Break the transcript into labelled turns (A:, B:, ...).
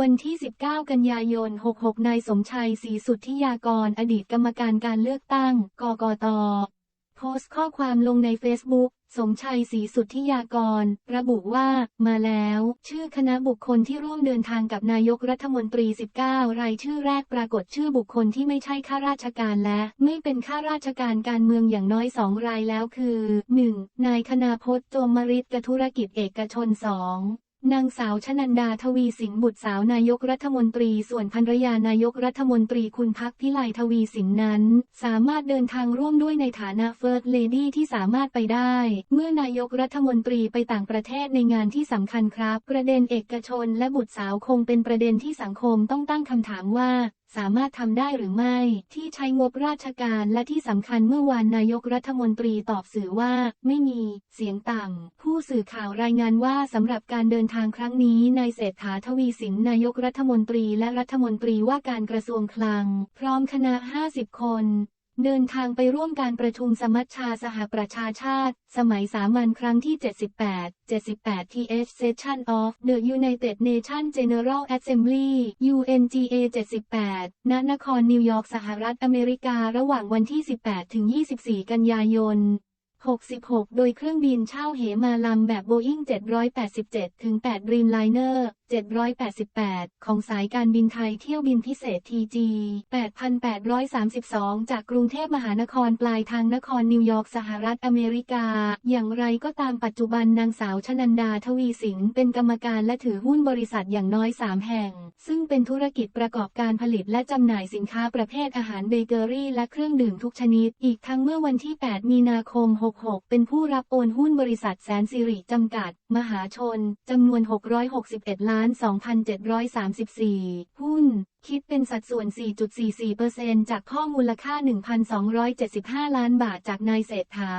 A: วันที่ 19 กันยายน 66 นายสมชัยศรีสุทธิยากร อดีตกรรมการการเลือกตั้ง กกต โพสต์ข้อความลงในเฟซบุ๊กสมชัยศรีสุทธิยากร ระบุว่า มาแล้ว ชื่อคณะบุคคลที่ร่วมเดินทางกับนายกรัฐมนตรี 19 รายชื่อแรกปรากฏชื่อบุคคลที่ไม่ใช่ข้าราชการและ ไม่เป็นข้าราชการการเมืองอย่างน้อยสองรายแล้วคือ 1. นายคณาพจน์โจมมริตกธุรกิจเอกชน 2. นางสาวชนันดาทวีสิงห์บุตรสาวนายกรัฐมนตรีส่วนภรรยานายกรัฐมนตรีคุณพักพิไลทวีสิงห์นั้น สามารถเดินทางร่วมด้วยในฐานะเฟิร์สเลดี้ที่สามารถไปได้ เมื่อนายกรัฐมนตรีไปต่างประเทศในงานที่สำคัญครับ ประเด็นเอกชนและบุตรสาวคงเป็นประเด็นที่สังคมต้องตั้งคำถามว่าสามารถทำได้หรือไม่ ที่ใช้งบราชการและที่สำคัญเมื่อวานนายกรัฐมนตรีตอบสื่อว่า ไม่มีเสียงต่ำผู้สื่อข่าวรายงานว่าสำหรับการเดินทางครั้งนี้นายเศรษฐาทวีสินนายกรัฐมนตรีและรัฐมนตรีว่าการกระทรวงคลัง พร้อมคณะ 50 คน เดินทางไปร่วมการประชุมสมัชชาสหประชาชาติ สมัยสามัญครั้งที่ 78 78 th Session of the United Nations General Assembly UNGA 78 ณ นครนิวยอร์กสหรัฐอเมริการะหว่างวันที่ 18 ถึง 24 กันยายน 66 โดยเครื่องบินเช่าเหมาลำแบบ Boeing 787 ถึง8 Dreamliner 788 ของสายการบินไทยเที่ยวบินพิเศษ TG 8,832 จากกรุงเทพมหานครปลายทางนครนิวยอร์กสหรัฐอเมริกา อย่างไรก็ตามปัจจุบันนางสาวชนันดาทวีสินเป็นกรรมการและถือหุ้นบริษัทอย่างน้อย 3 แห่ง ซึ่งเป็นธุรกิจประกอบการผลิตและจำหน่ายสินค้าประเภทอาหารเบเกอรี่และเครื่องดื่มทุกชนิด อีกทั้งเมื่อวันที่ 8 มีนาคม 66 เป็นผู้รับโอนหุ้นบริษัทแสนสิริจำกัด มหาชนจำนวน 661ล้าน2,734 หุ้น คิดเป็นสัดส่วน 4.44%จากข้อมูลค่า 1,275 ล้านบาทจากนายเศรษฐา